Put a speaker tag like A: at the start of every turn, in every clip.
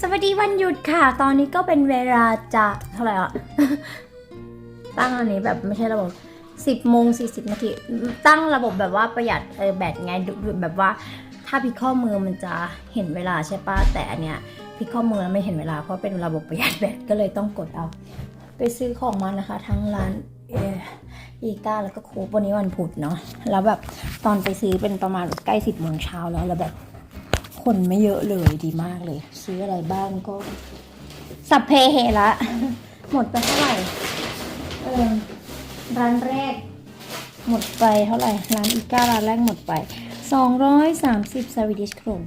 A: สวัสดีวันหยุดค่ะ ตอนนี้ก็เป็นเวลาจะเท่าไหร่อะ ตั้งอันนี้แบบไม่ใช่ระบบ10โมง40นาที ตั้งระบบแบบว่าประหยัดเออแบตไงแบบว่า ถ้าพิกข้อมือมันจะเห็นเวลาใช่ปะแต่อันเนี้ยพิกข้อมือไม่เห็นเวลาเพราะเป็นระบบประหยัดแบตก็เลยต้องกดเอา ไปซื้อของมานะคะ ทั้งร้านเอออีก้าแล้วก็โคบวันนี้วันพุธเนาะแล้วแบบตอนไปซื้อเป็นประมาณใกล้สิบโมงเช้าแล้วแล้วแบบ คนไม่เยอะเลยดีมากเลย ซื้ออะไรบ้างก็ สัพเพเหระ หมดไปเท่าไหร่เออร้านแรก หมดไปเท่าไหร่ ร้านอีก้าร้านแรกหมดไป 230สวีดิชโครน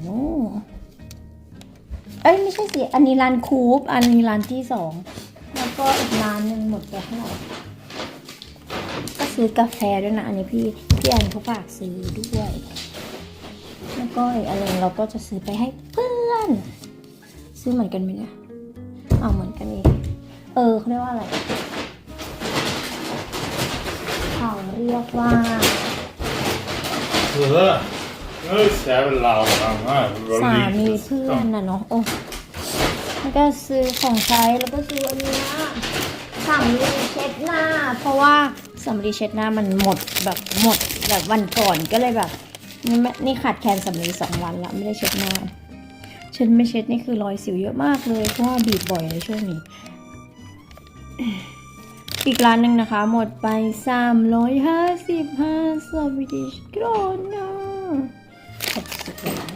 A: เอ้ยไม่ใช่สิ อันนี้ร้านคูป อันนี้ร้านที่สอง แล้วก็อีกร้านหนึ่งหมดไปเท่าไหร่ ก็ซื้อกาแฟด้วยนะ อันนี้พี่พี่แอนเขาฝากซื้อด้วย แล้วก็อีกอันหนึงเราก็จะซื้อไปให้เพื่อน ซื้อเหมือนกันไหมเนี่ยเอาเหมือนกันเองเออเขาเรียกว่าอะไรเขาเรียกว่า
B: Sådär. Nu ska jag väl laga den här. Det var
A: สา
B: lite
A: มีเพื่อน
B: skam.
A: น่ะเนาะโอ้แล้วก็ซื้อของใช้แล้วก็ซื้ออันเนี้ยสำลีเช็ดหน้า เพราะว่าสำลีเช็ดหน้ามันหมดแบบหมดแบบวันก่อนก็เลยแบบ นี่ไม่นี่ขาดแคลนสำลีสองวันละไม่ได้เช็ดหน้าเช็ดไม่เช็ดนี่คือรอยสิวเยอะมากเลยเพราะว่าบีบบ่อยเลยช่วงนี้ อีกร้านหนึ่งนะคะ หมดไป 355สวีดิชโครนะหกสิบล้าน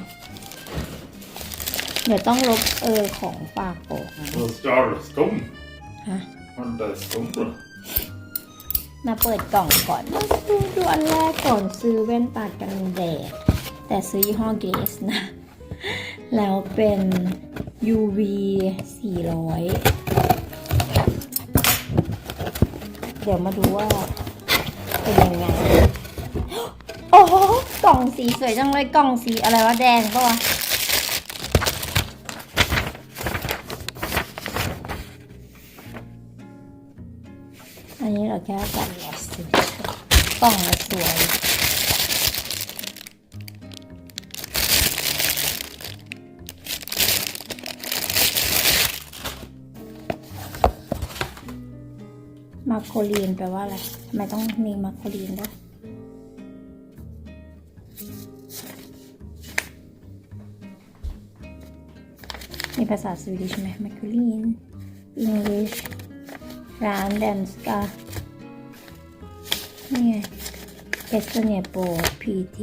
A: เดี๋ยวต้องลบเออของฝากโปกนะ
B: Vad ska du? Skum?
A: ฮะ
B: Har du inte skum då?
A: มาเปิดกล่องก่อนมาดูดูอันแรกก่อนซื้อแว่นตากันแดด แต่ซื้อยี่ห้อเกสนะ แล้วเป็น UV 400 เดี๋ยวมาดูว่าเป็นยังไง โอ้โหกล่องสีสวยจังเลย กล่องสีอะไรวะแดงปะวะ อันนี้เราแค่กันแลสซื้อกล่องละสวยมาโคลีนแปลว่าอะไรทำไมต้องมีมาโคลีนด้วยมีภาษาสวีดิชไหมมาโคลีน English ร้านแดนสกานี่ไงเอสโตเนียโป PT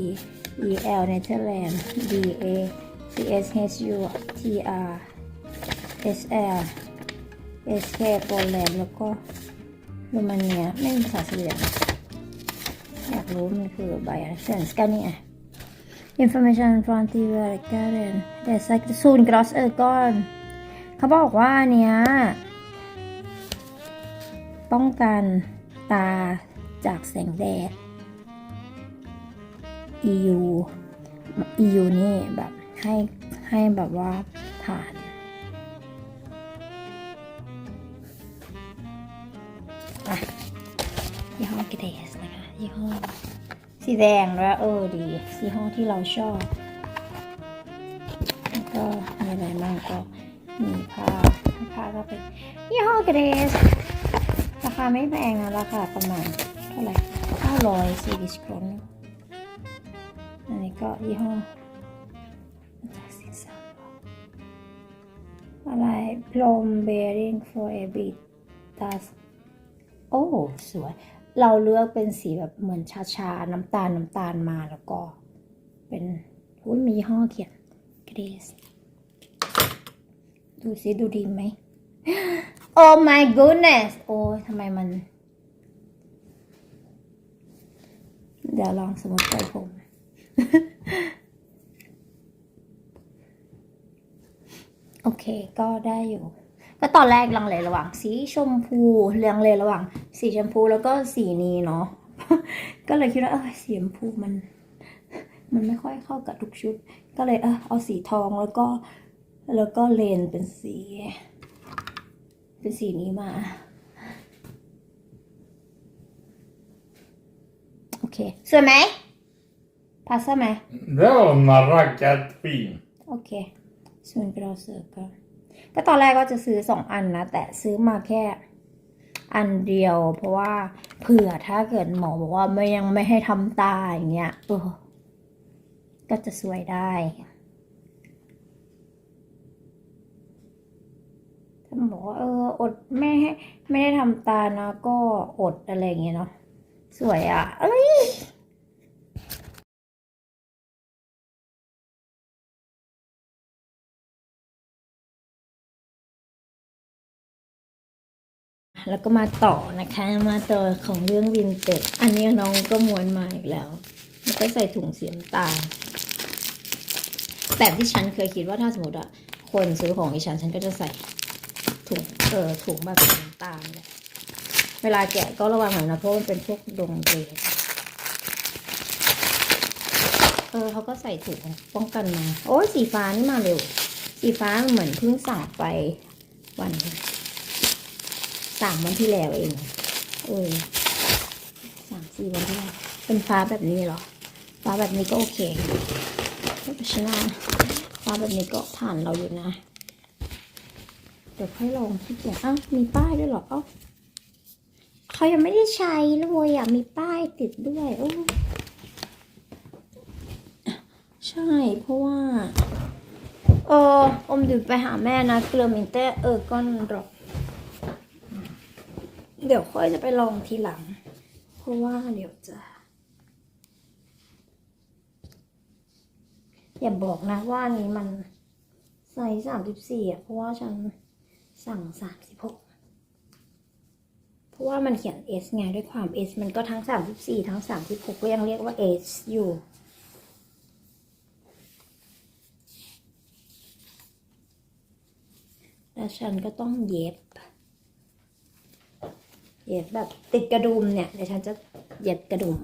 A: EL เนเธอร์แลนด์ DA CSHU TR SL SK โปแลนด์แล้วก็โรมาเนียไม่มีภาษาสวีเดนอยากรู้มันคือใบอะไรเซนสกานี่อะ Information from the Garden แต่สักซูนกรอสเออร์กอนเขาบอกว่าเนี้ย ป้องกันตาจากแสงแดด EU EU นี่แบบให้ให้แบบว่าผ่านอะยี่ห้อเกเดสนะคะ ยี่ห้อสีแดงด้วยเออดีสีห้อที่เราชอบ แล้วก็มีอะไรบ้างก็มีผ้าผ้าก็เป็นยี่ห้อเกเดสราคาไม่แพงนะราคาประมาณเท่าไหร่900ซีดิสโครนอันนี้ก็ยี่ห้ออะไร Plum Bearing for a bit dust โอ้ สวย เราเลือกเป็นสีแบบเหมือนชาๆน้ำตาลน้ำตาลมาแล้วก็ เป็นอุ้ยมียี่ห้อเขียนเกรสดูสิดูดีไหม Oh my goodness โอ้ยทำไมมัน เดี๋ยวลองสมมติใส่ผม โอเค ก็ได้อยู่ ก็ตอนแรกลังเลระหว่าง สีชมพูเลังเลระหว่าง สีชมพูแล้วก็สีนี้เนาะ ก็เลยคิดว่าเออสีชมพูมัน มันไม่ค่อยเข้ากับทุกชุด ก็เลยเออเอาสีทองแล้วก็ แล้วก็เลนเป็นสี เป็นสีนี้มา โอเค สวยไหมพาสไหม
B: Det var raggat fin.
A: โอเคส่วนกระเสือก็ก็ตอนแรกก็จะซื้อสองอันนะ แต่ซื้อมาแค่อันเดียว เพราะว่าเผื่อถ้าเกิดหมอบอกว่าไม่ยังไม่ให้ทำตาอย่างเงี้ยเออก็จะสวยได้ ถ้าหมอ บอกว่าเอออดไม่ให้ไม่ได้ทำตานะ ก็อดอะไรอย่างเงี้ยเนาะสวยอะเอ้ยแล้วก็มาต่อนะคะ มาต่อของเรื่องวินเต็ดอันนี้น้องก็ม้วนมาอีกแล้ว แล้วก็ใส่ถุงสีน้ำตาลแบบที่ฉันเคยคิดว่าถ้าสมมติอะคนซื้อของอีฉันฉันก็จะใส่ ถุงเออถุงแบบสีน้ำตาลเนี่ยเวลาแกะก็ระวังหน่อยนะเพราะมันเป็นพวกดงเดชเออเขาก็ใส่ถุงป้องกันมาโอ้ยสีฟ้านี่มาเร็ว สีฟ้าเหมือนเพิ่งสั่งไปวันสามวันที่แล้วเองเออสามสี่วันที่แล้วเป็นฟ้าแบบนี้เหรอ ฟ้าแบบนี้ก็โอเคไม่เป็นชนะฟ้าแบบนี้ก็ผ่านเราอยู่นะ ดี๋ยวค่อยลองที่เกียจอ้าวมีป้ายด้วยเหรอเอ้าเขายังไม่ได้ใช้เลยอะมีป้ายติดด้วยโอ้ใช่ เพราะว่า เอออมดื่มไปหาแม่นะเกลือมินเต้เออก้อนดรอปเดี๋ยวค่อยจะไปลองทีหลัง เพราะว่าเดี๋ยวจะ อย่าบอกนะว่านี้มันไซส์สามสิบสี่อะ เพราะว่าฉัน สั่งสามสิบหกเพราะว่ามันเขียน S ไงด้วยความ S มันก็ทั้งสามสิบสี่ทั้งสามสิบหกก็ยังเรียกว่า S อยู่ แล้วฉันก็ต้องเย็บ เย็บแบบติดกระดุมเนี่ยเดี๋ยวฉันจะเย็บกระดุม